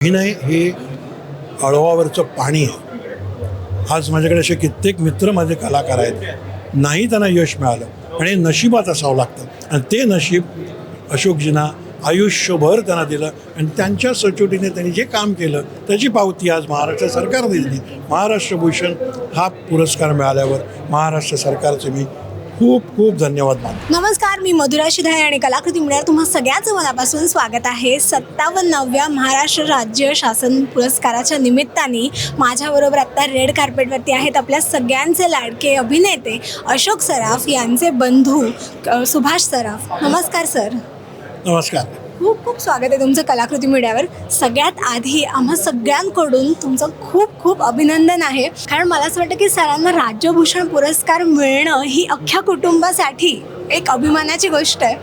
अभिनय हे आळवावरचं पाणी आहे. आज माझ्याकडे असे कित्येक मित्र माझे कलाकार आहेत. नाही त्यांना यश मिळालं आणि नशिबात असावं लागतं. आणि ते नशीब अशोकजींना आयुष्यभर त्यांना दिलं आणि त्यांच्या सचोटीने त्यांनी जे काम केलं त्याची पावती आज महाराष्ट्र सरकारने दिली. महाराष्ट्र भूषण हा पुरस्कार मिळाल्यावर महाराष्ट्र सरकारचे मी खूप खूप धन्यवाद मानतो नमस्कार मी मधुरा शिधाय आणि कलाकृती मिळणार तुम्हा सगळ्यांचं मनापासून स्वागत आहे. सत्तावन्नाव्या महाराष्ट्र राज्य शासन पुरस्काराच्या निमित्ताने माझ्याबरोबर आत्ता रेड कार्पेटवरती आहेत आपल्या सगळ्यांचे लाडके अभिनेते अशोक सराफ यांचे बंधू अ, सुभाष सराफ. नमस्कार सर. नमस्कार. खूप खूप स्वागत आहे तुमचं कलाकृती मीडियावर. सगळ्यात आधी आम्हा सगळ्यांकडून तुमचं खूप खूप अभिनंदन आहे. कारण मला असं वाटतं की सरांना राज्यभूषण पुरस्कार मिळणं ही अख्ख्या कुटुंबासाठी एक अभिमानाची गोष्ट आहे.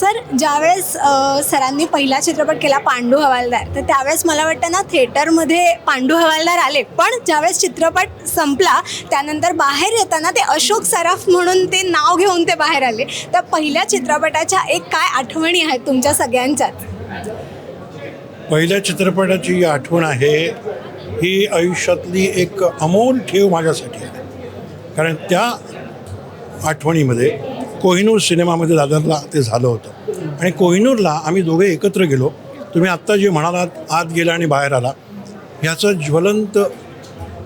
सर ज्यावेळेस सरांनी पहिला चित्रपट केला पांडू हवालदार तर त्यावेळेस मला वाटतं ना थिएटरमध्ये पांडू हवालदार आले. पण ज्यावेळेस चित्रपट संपला त्यानंतर बाहेर येताना ते अशोक सराफ म्हणून ते नाव घेऊन ते बाहेर आले. तर पहिल्या चित्रपटाच्या एक काय आठवणी आहेत तुमच्या सगळ्यांच्याच पहिल्या चित्रपटाची जी आठवण आहे ही आयुष्यातली एक अमोल ठेव माझ्यासाठी आहे. कारण त्या आठवणीमध्ये कोहिनूर सिनेमामध्ये दादरला ते झालं होतं. आणि कोहिनूरला आम्ही दोघे एकत्र गेलो. तुम्ही आत्ता जे म्हणालात आत गेला आणि बाहेर आला ह्याचं ज्वलंत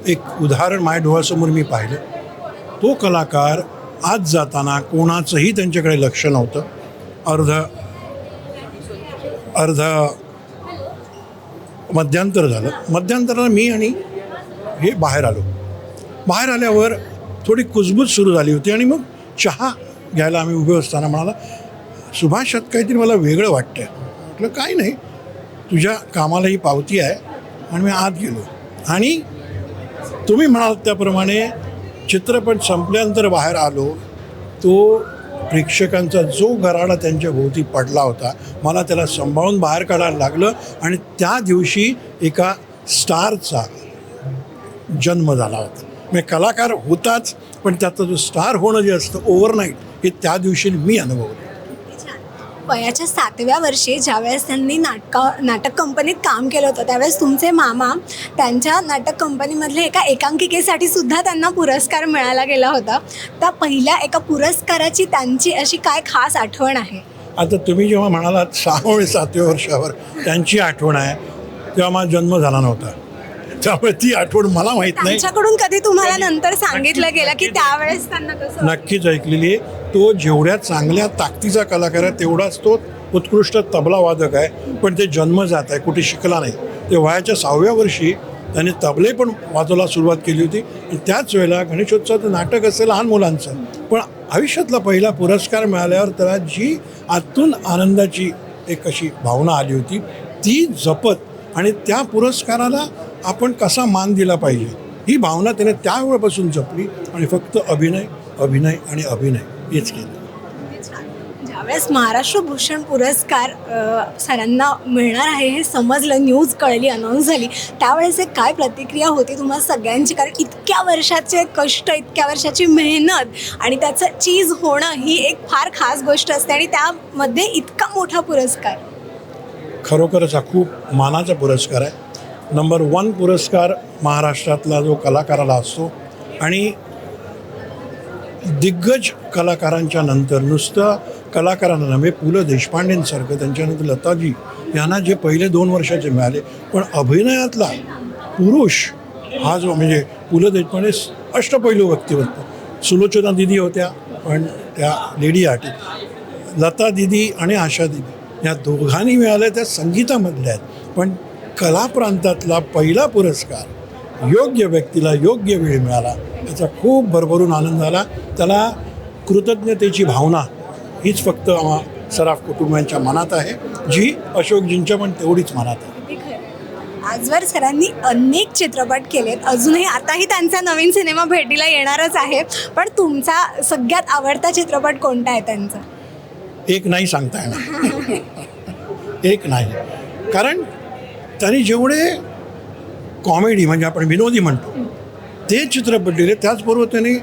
एक उदाहरण माझ्या डोळ्यासमोर मी पाहिलं. तो कलाकार आज जाताना कोणाचंही त्यांच्याकडे लक्ष नव्हतं. अर्ध अर्ध मध्यांतर झालं. मध्यांतराला मी आणि हे बाहेर आलो. बाहेर आल्यावर थोडी कुजबूज सुरू झाली होती आणि मग चहा घ्यायला आम्ही उभे असताना म्हणाला सुभाषत काहीतरी मला वेगळं वाटतं म्हटलं काय नाही. तुझ्या कामाला ही पावती आहे. आणि मी आत गेलो. आणि तुम्ही म्हणाल त्याप्रमाणे चित्रपट संपल्यानंतर बाहेर आलो. तो प्रेक्षकांचा जो गराडा त्यांच्या भोवती पडला होता मला त्याला सांभाळून बाहेर काढायला लागलं आणि त्या दिवशी एका स्टारचा जन्म झाला होता. म्हणजे कलाकार होताच पण त्याचा जो स्टार होणं जे असतं ओव्हरनाईट. हे त्या दिवशी मी अनुभवलं. वयाच्या सातव्या वर्षी ज्यावेळेस त्यांनी नाटका नाटक कंपनीत काम केलं होतं त्यावेळेस तुमचे मामा त्यांच्या नाटक कंपनीमधल्या एका एकांकिकेसाठी सुद्धा त्यांना पुरस्कार मिळाला गेला होता. त्या पहिल्या एका पुरस्काराची त्यांची अशी काय खास आठवण आहे? आता तुम्ही जेव्हा म्हणालात सहावे सातव्या वर्षावर त्यांची आठवण आहे. तेव्हा माझा जन्म झाला नव्हता. त्यामुळे ती आठवण मला माहीत नाही. त्यांच्याकडून कधी तुम्हाला नंतर सांगितलं गेलं की त्यावेळेस त्यांना कसं नक्कीच ऐकलेली आहे. तो जेवढ्या चांगल्या ताकदीचा कलाकार आहे तेवढाच तो उत्कृष्ट तबला वादक आहे. पण ते जन्मजात आहे कुठे शिकला नाही. ते वयाच्या सहाव्या वर्षी त्याने तबले पण वाजवायला सुरुवात केली होती. आणि त्याच वेळेला गणेशोत्सवाचं नाटक असेल लहान मुलांचं. पण आयुष्यातला पहिला पुरस्कार मिळाल्यावर त्याला जी आतून आनंदाची एक अशी भावना आली होती ती जपत आणि त्या पुरस्काराला आपण कसा मान दिला पाहिजे ही भावना त्याने त्यावेळेपासून जपली आणि फक्त अभिनय अभिनय आणि अभिनय. हेच केलं. ज्यावेळेस महाराष्ट्र भूषण पुरस्कार अ, सरांना मिळणार आहे हे समजलं न्यूज कळली अनाऊन्स झाली त्यावेळेस एक काय प्रतिक्रिया होती तुम्हाला सगळ्यांची? कारण इतक्या वर्षाचे कष्ट इतक्या वर्षाची मेहनत आणि त्याचं चीज होणं ही एक फार खास गोष्ट असते आणि त्यामध्ये इतका मोठा पुरस्कार. खरोखरच हा खूप मानाचा पुरस्कार आहे. नंबर वन पुरस्कार महाराष्ट्रातला जो कलाकाराला असतो आणि दिग्गज कलाकारांच्या नंतर नुसतं कलाकारांना नव्हे पु ल देशपांडेंसारखं त्यांच्यानंतर लताजी यांना जे पहिले दोन वर्षाचे मिळाले पण अभिनयातला पुरुष हा जो म्हणजे पु ल देशपांडे अष्टपैलू व्यक्तिमत्व. सुलोचना दिदी होत्या पण त्या लेडी आर्टिस्ट. लता दिदी आणि आशा दिदी या दोघांनी मिळाल्या त्या संगीतामधल्या आहेत. पण कला प्रांतातला पहिला पुरस्कार योग्य व्यक्तीला योग्य वेळ मिळाला याचा खूप भरभरून आनंद झाला. त्याला कृतज्ञतेची भावना हीच फक्त आम्हा सराफ कुटुंबियांच्या मनात आहे. जी अशोकजींच्या पण तेवढीच मनात आहे. आजवर सरांनी अनेक चित्रपट केलेत. अजूनही आताही त्यांचा नवीन सिनेमा भेटीला येणारच आहे. पण तुमचा सगळ्यात आवडता चित्रपट कोणता आहे त्यांचा? एक नाही सांगता येणार. एक नाही. कारण त्यांनी जेवढे कॉमेडी म्हणजे आपण विनोदी म्हणतो. ते चित्रपट लिहिले त्याचबरोबर त्यांनी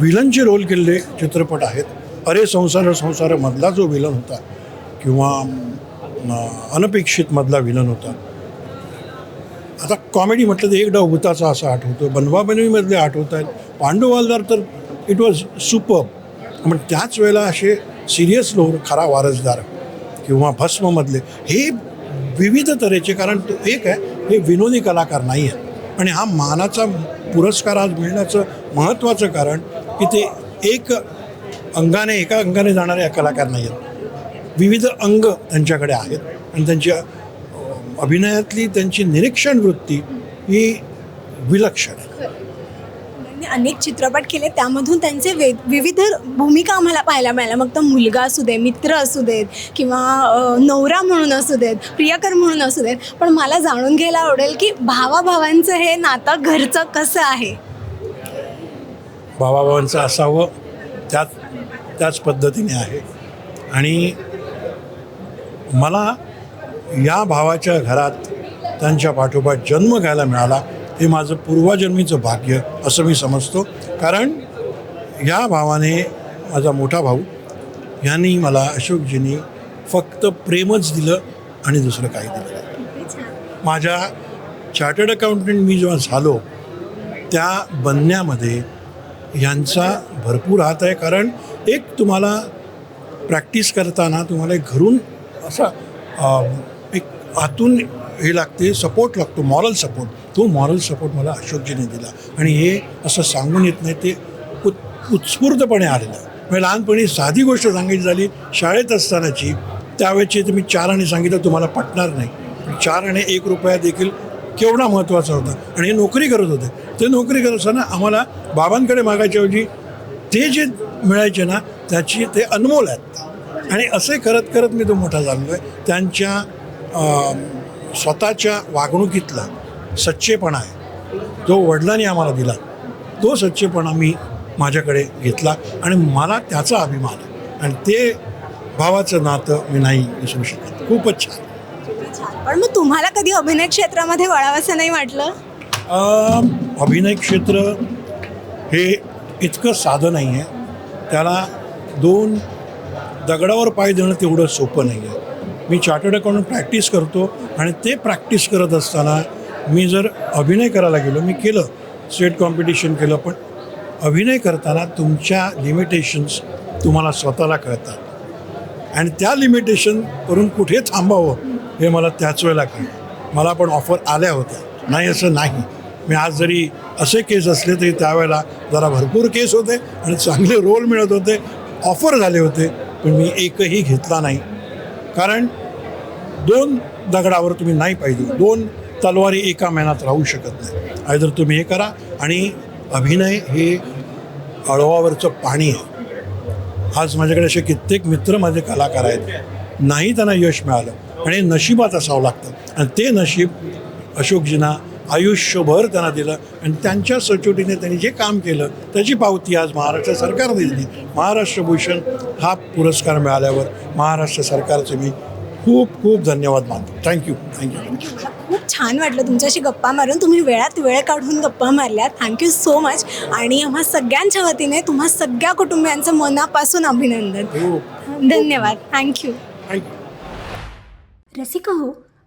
विलनचे रोल केलेले चित्रपट आहेत. अरे संसार संसारमधला जो विलन होता किंवा अनपेक्षितमधला विलन होता. आता कॉमेडी म्हटलं तर एक डाव भूताचा असा आठवतो बनवाबनवीमधले आठवत आहेत. पांडुवालदार तर इट वॉज सुपर पण त्याच वेळेला असे सिरियस लोक खरा वारसदार किंवा भस्ममधले हे विविध तऱ्हेचे कारण तो एक आहे हे विनोदी कलाकार नाही आहेत. आणि हा मानाचा पुरस्कार आज मिळण्याचं महत्त्वाचं कारण की ते एक अंगाने एका अंगाने जाणारे कलाकार नाही आहेत. विविध अंग त्यांच्याकडे आहेत. आणि त्यांच्या अभिनयातली त्यांची निरीक्षण वृत्ती ही विलक्षण आहे. त्यांनी अनेक चित्रपट केले. त्यामधून त्यांचे वे विविध भूमिका आम्हाला पाहायला मिळाल्या. मग तो मुलगा असू दे मित्र असू देत किंवा नवरा म्हणून असू देत प्रियकर म्हणून असू देत पण मला जाणून घ्यायला आवडेल की भावाभावांचं हे नातं घरचं कसं आहे? भावाभावांचं असावं त्याच त्याच पद्धतीने आहे. आणि मला या भावाच्या घरात त्यांच्या पाठोपाठ जन्म घ्यायला मिळाला. हे माझं पूर्वजन्मीचं भाग्य असं मी समजतो. कारण या भावाने माझा मोठा भाऊ यांनी मला अशोकजींनी फक्त प्रेमच दिलं आणि दुसरं काही दिलं नाही. माझ्या चार्टर्ड अकाउंटंट मी जेव्हा झालो त्या बनण्यामध्ये यांचा भरपूर हात आहे. कारण एक तुम्हाला प्रॅक्टिस करताना तुम्हाला घरून असा एक आतून हे लागते सपोर्ट लागतो मॉरल सपोर्ट तो मॉरल सपोर्ट मला अशोकजीने दिला. आणि हे असं सांगून येत नाही ते उत् उत्स्फूर्तपणे आलेलं म्हणजे लहानपणी साधी गोष्ट सांगायची झाली शाळेत असतानाची. त्यावेळेची तुम्ही चार आणि सांगितलं तुम्हाला पटणार नाही. चार आणि एक रुपया देखील केवढा महत्त्वाचा होता. आणि हे नोकरी करत होते. ते नोकरी करत असताना आम्हाला बाबांकडे मागायच्या ऐवजी ते जे मिळायचे ना त्याची ते अनमोल आहेत. आणि असे करत करत मी तो मोठा झालो आहे. त्यांच्या स्वतःच्या वागणुकीतला सच्चेपणा आहे. जो वडिलांनी आम्हाला दिला तो सच्चेपणा मी माझ्याकडे घेतला आणि मला त्याचा अभिमान आहे. आणि ते भावाचं नातं मी नाही विसरू शकत. खूपच छान. पण मग तुम्हाला कधी अभिनय क्षेत्रामध्ये वळावंसं नाही वाटलं? अभिनय क्षेत्र हे इतकं साधं नाही आहे त्याला दोन दगडावर पाय देणं तेवढं सोपं नाही आहे मी चार्टर्ड अकाउंटंट प्रॅक्टिस करतो आणि ते प्रॅक्टिस करत असताना मी जर अभिनय करायला गेलो मी केलं स्टेट कॉम्पिटिशन केलं पण अभिनय करताना तुमच्या लिमिटेशन्स तुम्हाला स्वतःला कळतात. आणि त्या लिमिटेशन करून कुठे थांबावं हे मला त्याच वेळेला कळलं. मला पण ऑफर आल्या होत्या. नाही असं नाही. मी आज जरी असे केस असले तरी त्यावेळेला जरा भरपूर केस होते आणि चांगले रोल मिळत होते. ऑफर झाले होते पण मी एकही घेतला नाही. कारण दोन दगडावर तुम्ही नाही पाहिजे दोन तलवारी एका महिन्यात राहू शकत नाही. आयदर तुम्ही हे करा आणि अभिनय हे अळवावरचं पाणी आहे. आज माझ्याकडे असे कित्येक मित्र माझे कलाकार आहेत. नाही त्यांना यश मिळालं. आणि हे नशिबात असावं लागतं. आणि ते नशीब अशोकजींना आयुष्यभर त्यांना दिलं. आणि त्यांच्या सचोटीने त्यांनी जे काम केलं त्याची पावती आज महाराष्ट्र सरकारने दिली. महाराष्ट्र भूषण हा पुरस्कार मिळाल्यावर महाराष्ट्र सरकारचे मी खूप खूप धन्यवाद मानतो. थँक्यू थँक्यू खूप छान वाटलं तुमच्याशी गप्पा मारून. तुम्ही वेळात वेळ काढून गप्पा मारल्या थँक्यू सो मच आणि आम्हा सगळ्यांच्या वतीने तुम्हा सगळ्या कुटुंबियांचं मनापासून अभिनंदन. हो धन्यवाद. थँक्यू थँक्यू रसिका हो